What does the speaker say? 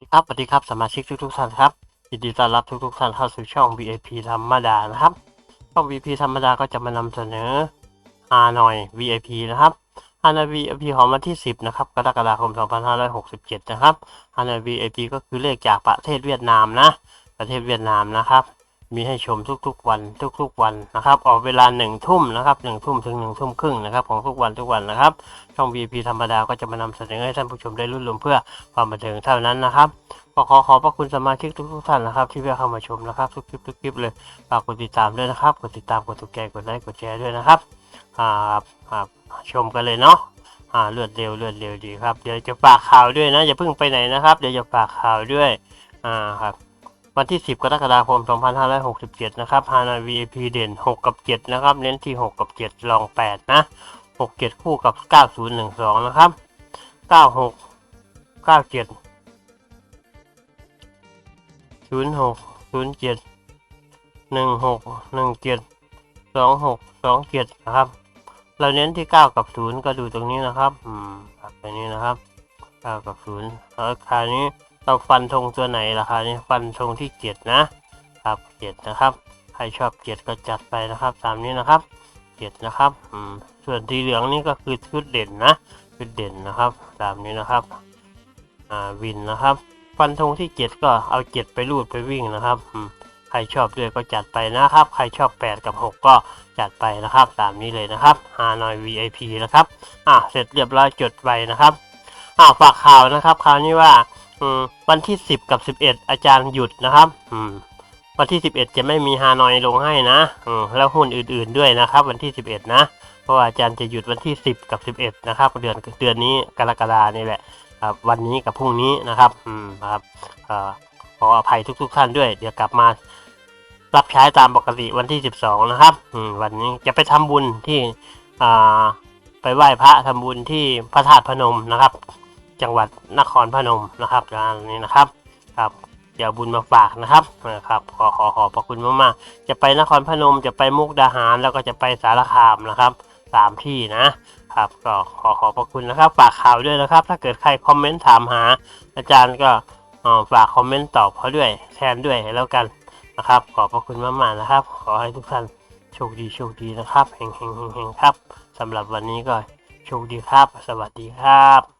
สวัสดีครับสวัสดีครับสมาชิกทุกทุกๆท่านครับยินดีต้อนรับทุกทุกๆท่านเข้าสู่ช่อง VIP ธรรมดานะครับช่อง VIP ธรรมดาก็จะมานำเสนอฮานอย VIP นะครับฮานอย VIP ของวันที่ 10 นะครับกรกฎาคม 2567 นะครับฮานอย VIP ก็คือเลขจากประเทศเวียดนามนะ ประเทศเวียดนามนะครับ มีให้ชมทุกๆวันทุกๆวันนะครับ ออกเวลาหนึ่งทุ่มนะครับหนึ่งทุ่มถึงหนึ่งทุ่มครึ่งนะครับของทุกวันทุกวันนะครับช่อง VIP ธรรมดาก็จะมานำเสนอให้ท่านผู้ชมได้รุ่นรวมเพื่อความบันเทิงเท่านั้นนะครับก็ขอขอบพระคุณสมาชิกทุกๆท่านนะครับ ที่เข้ามาชมนะครับทุกคลิปทุกคลิปเลยฝากกดติดตามด้วยนะครับกดติดตามกดถูกใจกดไลค์กดแชร์ด้วยนะครับอ่าอ่าชมกันเลยเนาะอ่าเลือดเร็วเลือดเร็วดีครับเดี๋ยวจะฝากข่าวด้วยนะอย่าเพิ่งไปไหนนะครับ เดี๋ยวจะฝากข่าวด้วยอ่าครับ วันที่ 10 กรกฎาคม 2567 นะครับฮานอย VIP เด่น 6 กับ 7 นะครับ เน้นที่ 6 กับ 7 ลอง 8 นะ 6 7 คู่กับ 9012 นะครับ 96 97 06 07 16 17 26 27 นะครับ เราเน้นที่ 9 กับ 0 ก็ดูตรงนี้นะครับ อืมครับตรงนี้นะครับ 9 กับ0แล้วคราวนี้ เราฟันธงตัวไหนล่ะครับนี่ฟันธงที่เจ็ดนะครับเจ็ดนะครับใครชอบเจ็ดก็จัดไปนะครับตามนี้นะครับเจ็ดนะครับอืมส่วนสีเหลืองนี่ก็คือชุดเด่นนะชุดเด่นนะครับตามนี้นะครับอ่าวินนะครับ ฟันธงที่เจ็ดก็เอาเจ็ดไปรูดไปวิ่งนะครับอืมใครชอบด้วยก็จัดไปนะครับ ใครชอบแปดกับหกก็จัดไปนะครับ ตามนี้เลยนะครับฮานอย VIP นะครับ อ่าเสร็จเรียบร้อยจดไปนะครับ อ่าฝากข่าวนะครับ คราวนี้ว่า วันที่ 10 กับ 11 อาจารย์หยุดนะครับอืมวันที่ 11 จะไม่มีฮานอยลงให้นะอืมแล้วหุ้นอื่นๆด้วยนะครับ วันที่ 11 นะ เพราะว่าอาจารย์จะหยุดวันที่ 10 กับ 11 นะครับ เดือนเดือนนี้กรกฎานี่แหละครับวันนี้กับพรุ่งนี้นะครับอืมครับอขออภัยทุก ๆ ท่านด้วย เดี๋ยวกลับมารับใช้ตามปกติวันที่ 12 นะครับอืมวันนี้จะไปทำบุญที่อ่าไปไหว้พระทำบุญที่พระธาตุพนมนะครับ จังหวัดนครพนมนะครับงานนี้นะครับครับเดี๋ยวบุญมาฝากนะครับนะครับขอขอขอบพระคุณมากๆจะไปนครพนมจะไปมุกดาหารแล้วก็จะไปสารคามนะครับสามที่นะครับก็ขอขอบพระคุณนะครับฝากข่าวด้วยนะครับ ถ้าเกิดใครคอมเมนต์ถามหา อาจารย์ก็ฝากคอมเมนต์ตอบเขาด้วยแทนด้วยแล้วกันนะครับ ขอบพระคุณมากๆนะครับ ขอให้ทุกท่านโชคดีโชคดีนะครับเฮงเฮงเฮงเฮงครับสำหรับวันนี้ก็โชคดีครับ สวัสดีครับ